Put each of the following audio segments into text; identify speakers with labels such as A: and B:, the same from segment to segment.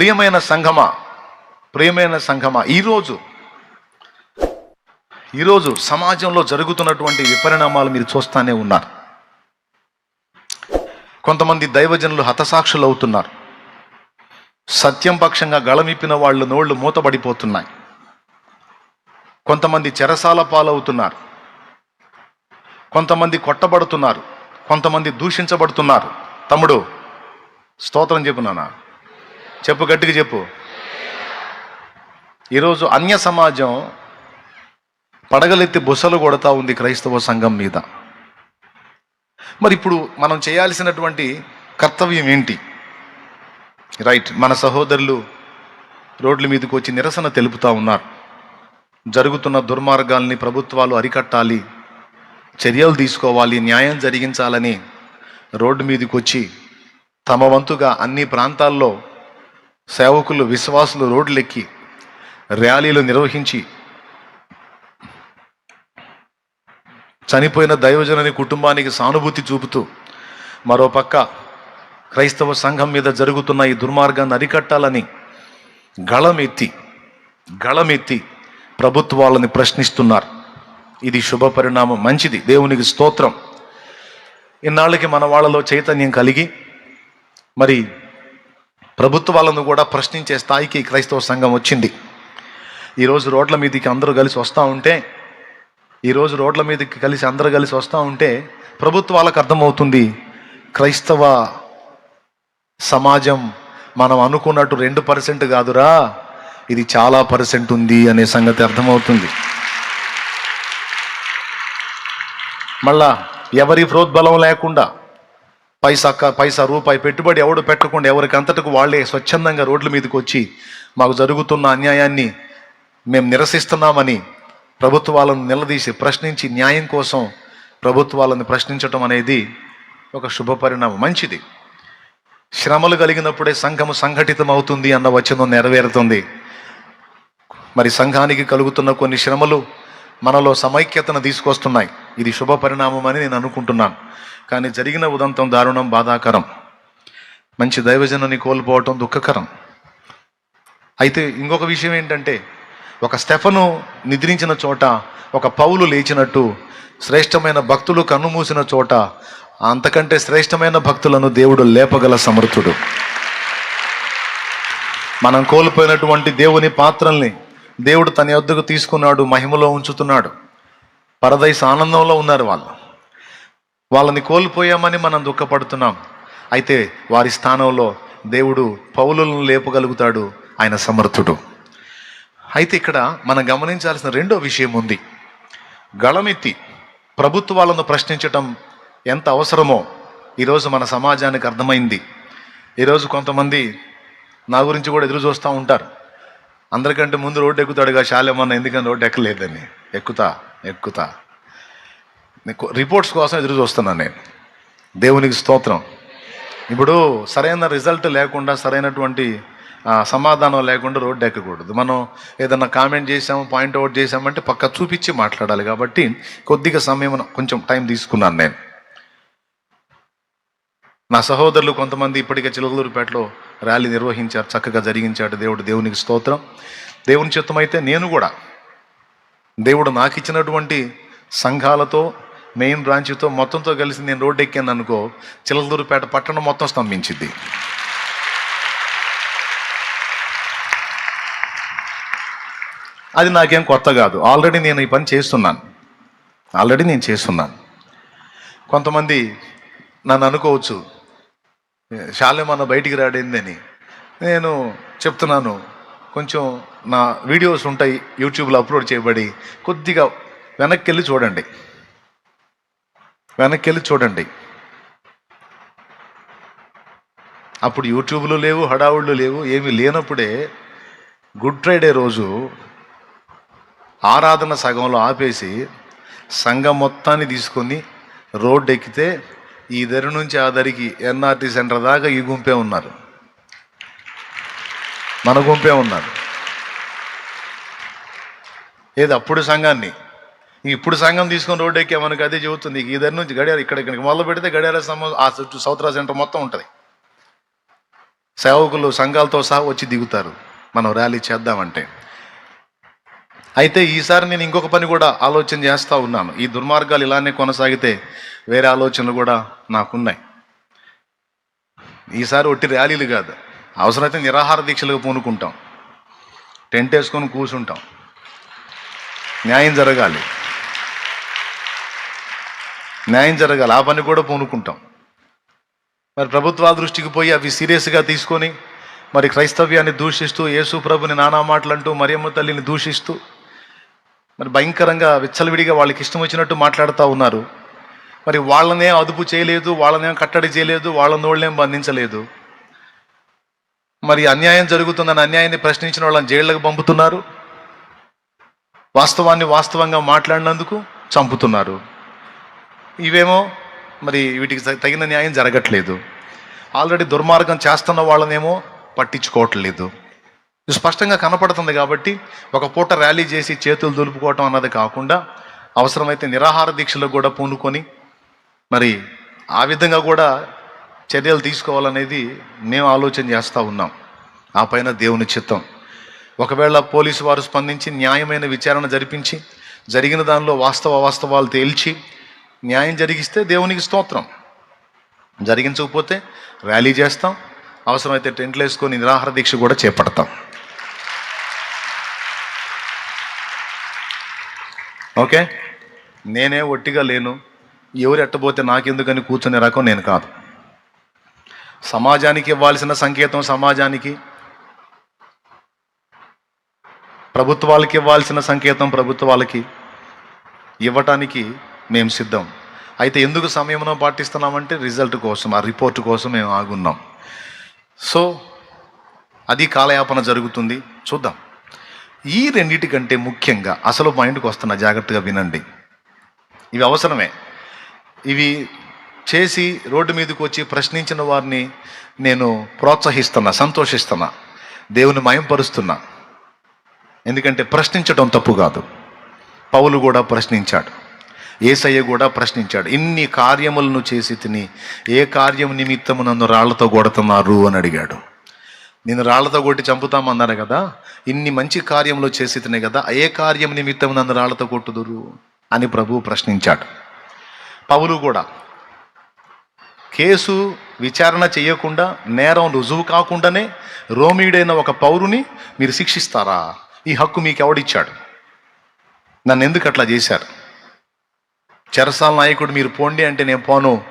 A: ప్రియమైన సంఘమా? ప్రియమైన సంఘమా? ఈరోజు ఈరోజు సమాజంలో జరుగుతున్నటువంటి విపరిణామాలు మీరు చూస్తానే ఉన్నారు. కొంతమంది దైవజనులు హతసాక్షులు అవుతున్నారు. సత్యం పక్షంగా గళమిప్పిన వాళ్ళు నోళ్ళు మూతబడిపోతున్నాయి. కొంతమంది చెరసాల పాలవుతున్నారు. కొంతమంది కొట్టబడుతున్నారు. కొంతమంది దూషించబడుతున్నారు. తమ్ముడు స్తోత్రం చెప్పున్నాను చెప్పు గట్టిగా చెప్పు. ఈరోజు అన్య సమాజం పడగలెత్తి బుసలు కొడతా ఉంది క్రైస్తవ సంఘం మీద. మరి ఇప్పుడు మనం చేయాల్సినటువంటి కర్తవ్యం ఏంటి? రైట్ మన సహోదరులు రోడ్ల మీదకి వచ్చి నిరసన తెలుపుతా ఉన్నారు. జరుగుతున్న దుర్మార్గాల్ని ప్రభుత్వాలు అరికట్టాలి చర్యలు తీసుకోవాలి న్యాయం జరిగించాలని రోడ్డు మీదకి వచ్చి తమ వంతుగా అన్ని ప్రాంతాల్లో సేవకులు విశ్వాసులు రోడ్లెక్కి ర్యాలీలు నిర్వహించి చనిపోయిన దైవజనని కుటుంబానికి సానుభూతి చూపుతూ మరోపక్క క్రైస్తవ సంఘం మీద జరుగుతున్న ఈ దుర్మార్గాన్ని అరికట్టాలని గళమెత్తి గళమెత్తి ప్రభుత్వాలని ప్రశ్నిస్తున్నారు. ఇది శుభ పరిణామం మంచిది. దేవునికి స్తోత్రం. ఇన్నాళ్ళకి మన వాళ్ళలో చైతన్యం కలిగి మరి ప్రభుత్వాలను కూడా ప్రశ్నించే స్థాయికి క్రైస్తవ సంఘం వచ్చింది. ఈరోజు రోడ్ల మీదకి అందరూ కలిసి వస్తూ ఉంటే ఈరోజు రోడ్ల మీదకి కలిసి అందరూ కలిసి వస్తూ ఉంటే ప్రభుత్వాలకు అర్థమవుతుంది క్రైస్తవ సమాజం మనం అనుకున్నట్టు రెండు పర్సెంట్ కాదురా ఇది చాలా పర్సెంట్ ఉంది అనే సంగతి అర్థమవుతుంది. మళ్ళా ఎవరి ప్రోద్బలం లేకుండా పైసా క- పైసా రూపాయి పెట్టుబడి ఎవడు పెట్టకుండా ఎవరికి అంతటకు వాళ్ళే స్వచ్ఛందంగా రోడ్ల మీదకి వచ్చి మాకు జరుగుతున్న అన్యాయాన్ని మేము నిరసిస్తున్నామని ప్రభుత్వాలను నిలదీసి ప్రశ్నించి న్యాయం కోసం ప్రభుత్వాలను ప్రశ్నించటం అనేది ఒక శుభ పరిణామం. మంచిది. శ్రమలు కలిగినప్పుడే సంఘము సంఘటితం అవుతుంది అన్న వచనం నెరవేరుతుంది. మరి సంఘానికి కలుగుతున్న కొన్ని శ్రమలు మనలో సమైక్యతను తీసుకొస్తున్నాయి. ఇది శుభ పరిణామం అని నేను అనుకుంటున్నాను. కానీ జరిగిన ఉదంతం దారుణం బాధాకరం. మంచి దైవజనుని కోల్పోవటం దుఃఖకరం. అయితే ఇంకొక విషయం ఏంటంటే ఒక స్టెఫను నిద్రించిన చోట ఒక పౌలు లేచినట్టు శ్రేష్టమైన భక్తులు కన్నుమూసిన చోట అంతకంటే శ్రేష్టమైన భక్తులను దేవుడు లేపగల సమర్థుడు. మనం కోల్పోయినటువంటి దేవుని పాత్రల్ని దేవుడు తన యొద్దకు తీసుకున్నాడు మహిమలో ఉంచుతున్నాడు. పరదైస్ ఆనందంలో ఉన్నారు వాళ్ళు. వాళ్ళని కోల్పోయామని మనం దుఃఖపడుతున్నాం. అయితే వారి స్థానంలో దేవుడు పౌలులను లేపగలుగుతాడు ఆయన సమర్థుడు. అయితే ఇక్కడ మనం గమనించాల్సిన రెండో విషయం ఉంది. గళమెత్తి ప్రభుత్వాలను ప్రశ్నించటం ఎంత అవసరమో ఈరోజు మన సమాజానికి అర్థమైంది. ఈరోజు కొంతమంది నా గురించి కూడా ఎదురు చూస్తూ ఉంటారు. అందరికంటే ముందు రోడ్డు ఎక్కుతాడుగా శాలేమన్న ఎందుకని రోడ్డు ఎక్కలేదని ఎక్కుతా ఎక్కుతా. నీకు రిపోర్ట్స్ కోసం ఎదురు చూస్తున్నాను నేను. దేవునికి స్తోత్రం. ఇప్పుడు సరైన రిజల్ట్ లేకుండా సరైనటువంటి సమాధానం లేకుండా రోడ్డు ఎక్కకూడదు మనం ఏదన్నా కామెంట్ చేసాము పాయింట్ అవుట్ చేసామంటే పక్క చూపించి మాట్లాడాలి. కాబట్టి కొద్దిగా సమయం కొంచెం టైం తీసుకున్నాను నేను. నా సహోదరులు కొంతమంది ఇప్పటికే చిలుకలూరుపేటలో ర్యాలీ నిర్వహించారు చక్కగా జరిగించాడు. దేవుడు దేవునికి స్తోత్రం. దేవుని చిత్తమైతే నేను కూడా దేవుడు నాకు ఇచ్చినటువంటి సంఘాలతో మెయిన్ బ్రాంచ్తో మొత్తంతో కలిసి నేను రోడ్డు ఎక్కాను అనుకో చిలకలూరుపేట పట్టణం మొత్తం స్తంభించింది అది నాకేం కొత్త కాదు. ఆల్రెడీ నేను ఈ పని చేస్తున్నాను. ఆల్రెడీ నేను చేస్తున్నాను. కొంతమంది నన్ను అనుకోవచ్చు శాలేమన్న బయటికి రాడిందని నేను చెప్తున్నాను. కొంచెం నా వీడియోస్ ఉంటాయి యూట్యూబ్లో అప్లోడ్ చేయబడి కొద్దిగా వెనక్కి వెళ్ళి చూడండి. వెనక్కి వెళ్ళి చూడండి. అప్పుడు యూట్యూబ్లు లేవు హడావుళ్ళు లేవు ఏమీ లేనప్పుడే గుడ్ ఫ్రైడే రోజు ఆరాధన సగంలో ఆపేసి సంఘం మొత్తాన్ని తీసుకొని రోడ్డు ఎక్కితే ఈ దరి నుంచి ఆ దరికి ఎన్ఆర్టీ సెంటర్ దాకా ఈ గుంపే ఉన్నారు. మన గుంపే ఉన్నారు. ఏది అప్పుడు సంఘాన్ని? ఇప్పుడు సంఘం తీసుకొని రోడ్డు ఎక్కే మనకి అదే చెబుతుంది. ఈ దరి నుంచి గడియార ఇక్కడ ఇక్కడికి మొదలు పెడితే గడియార స్తంభం ఆ చుట్టూ సౌత్రా సెంటర్ మొత్తం ఉంటుంది. సేవకులు సంఘాలతో సహా వచ్చి దిగుతారు. మనం ర్యాలీ చేద్దామంటే. అయితే ఈసారి నేను ఇంకొక పని కూడా ఆలోచన చేస్తూ ఉన్నాను. ఈ దుర్మార్గాలు ఇలానే కొనసాగితే వేరే ఆలోచనలు కూడా నాకున్నాయి. ఈసారి ఒట్టి ర్యాలీలు కాదు. అవసరమైతే నిరాహార దీక్షలకు పూనుకుంటాం. టెంట్ వేసుకొని కూర్చుంటాం న్యాయం జరగాలి. న్యాయం జరగాలి. ఆ పని కూడా పూనుకుంటాం. మరి ప్రభుత్వాల దృష్టికి పోయి అవి సీరియస్గా తీసుకొని మరి క్రైస్తవ్యాన్ని దూషిస్తూ యేసు ప్రభుని నానా మాటలంటూ మరియమ్మ తల్లిని దూషిస్తూ మరి భయంకరంగా విచ్చలవిడిగా వాళ్ళకి ఇష్టం వచ్చినట్టు మాట్లాడుతూ ఉన్నారు. మరి వాళ్ళనే అదుపు చేయలేదు వాళ్ళనేం కట్టడి చేయలేదు వాళ్ళ నోళ్ళేం బంధించలేదు. మరి అన్యాయం జరుగుతుందని అన్యాయాన్ని ప్రశ్నించిన వాళ్ళని జైళ్ళకు పంపుతున్నారు. వాస్తవాన్ని వాస్తవంగా మాట్లాడినందుకు చంపుతున్నారు. ఇవేమో మరి వీటికి తగిన న్యాయం జరగట్లేదు. ఆల్రెడీ దుర్మార్గం చేస్తున్న వాళ్ళనేమో పట్టించుకోవట్లేదు. ఇది స్పష్టంగా కనపడుతుంది కాబట్టి ఒక పూట ర్యాలీ చేసి చేతులు దులుపుకోవటం అన్నది కాకుండా అవసరమైతే నిరాహార దీక్షలకు కూడా పూనుకొని మరి ఆ విధంగా కూడా చర్యలు తీసుకోవాలనేది మేము ఆలోచన చేస్తూ ఉన్నాం. ఆ పైన దేవుని చిత్తం. ఒకవేళ పోలీసు వారు స్పందించి న్యాయమైన విచారణ జరిపించి జరిగిన దానిలో వాస్తవ వాస్తవాలు తేల్చి న్యాయం జరిగిస్తే దేవునికి స్తోత్రం. జరిగించకపోతే ర్యాలీ చేస్తాం. అవసరమైతే టెంట్లు వేసుకొని నిరాహార దీక్ష కూడా చేపడతాం. ఓకే? నేనే ఒట్టిగా లేను. ఎవరు ఎట్టబోతే నాకెందుకని కూర్చునే రకం నేను కాదు. సమాజానికి ఇవ్వాల్సిన సంకేతం సమాజానికి. ప్రభుత్వాలకి ఇవ్వాల్సిన సంకేతం ప్రభుత్వాలకి ఇవ్వటానికి మేము సిద్ధం. అయితే ఎందుకు సమయంలో పాటిస్తున్నామంటే రిజల్ట్ కోసం ఆ రిపోర్ట్ కోసం మేము ఆగున్నాం. సో అది కాలయాపన జరుగుతుంది. చూద్దాం. ఈ రెండిటికంటే ముఖ్యంగా అసలు పాయింట్కి వస్తున్న జాగ్రత్తగా వినండి. ఇవి అవసరమే. ఇవి చేసి రోడ్డు మీదకి వచ్చి ప్రశ్నించిన వారిని నేను ప్రోత్సహిస్తున్నా సంతోషిస్తున్నా దేవుని మయంపరుస్తున్నా. ఎందుకంటే ప్రశ్నించడం తప్పు కాదు. పౌలు కూడా ప్రశ్నించాడు. ఏసయ్య కూడా ప్రశ్నించాడు. ఇన్ని కార్యములను చేసి తిని ఏ కార్యం నిమిత్తము నన్ను రాళ్ళతో కొడుతున్నారు అని అడిగాడు. నేను రాళ్ళతో కొట్టి చంపుతామన్నారు కదా? ఇన్ని మంచి కార్యములు చేసితేనే కదా? ఏ కార్యం నిమిత్తం నన్ను రాళ్ళతో కొట్టుదురు? అని ప్రభువు ప్రశ్నించాడు. పౌలు కూడా కేసు విచారణ చేయకుండా నేరం రుజువు కాకుండానే రోమీడైన ఒక పౌరుని మీరు శిక్షిస్తారా? ఈ హక్కు మీకు ఎవడిచ్చాడు నన్ను ఎందుకు అట్లా చేశారు? చెరసాల నాయకుడు మీరు పోండి అంటే నేను పోను.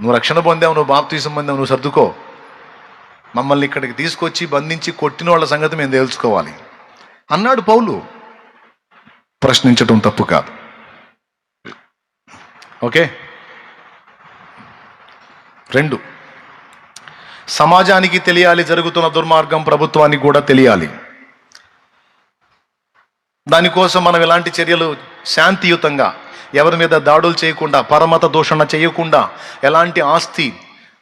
A: నువ్వు రక్షణ పొందావు నువ్వు బాప్తీసం పొందావు నువ్వు సర్దుకో. మమ్మల్ని ఇక్కడికి తీసుకొచ్చి బంధించి కొట్టిన వాళ్ళ సంగతి మేము తెలుసుకోవాలి అన్నాడు పౌలు. ప్రశ్నించడం తప్పు కాదు. ఓకే? రెండు. సమాజానికి తెలియాలి జరుగుతున్న దుర్మార్గం ప్రభుత్వానికి కూడా తెలియాలి. దానికోసం మనం ఎలాంటి చర్యలు శాంతియుతంగా ఎవరి మీద దాడులు చేయకుండా పరమత దూషణ చేయకుండా ఎలాంటి ఆస్తి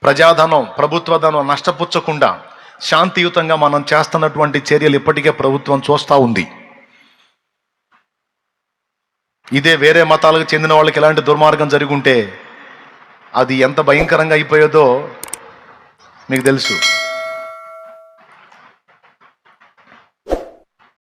A: ప్రజాధనం ప్రభుత్వ ధనం నష్టపుచ్చకుండా శాంతియుతంగా మనం చేస్తున్నటువంటి చర్యలు ఇప్పటికే ప్రభుత్వం చూస్తూ ఉంది. ఇదే వేరే మతాలకు చెందిన వాళ్ళకి ఎలాంటి దుర్మార్గం జరుగుంటే అది ఎంత భయంకరంగా అయిపోయేదో మీకు తెలుసు.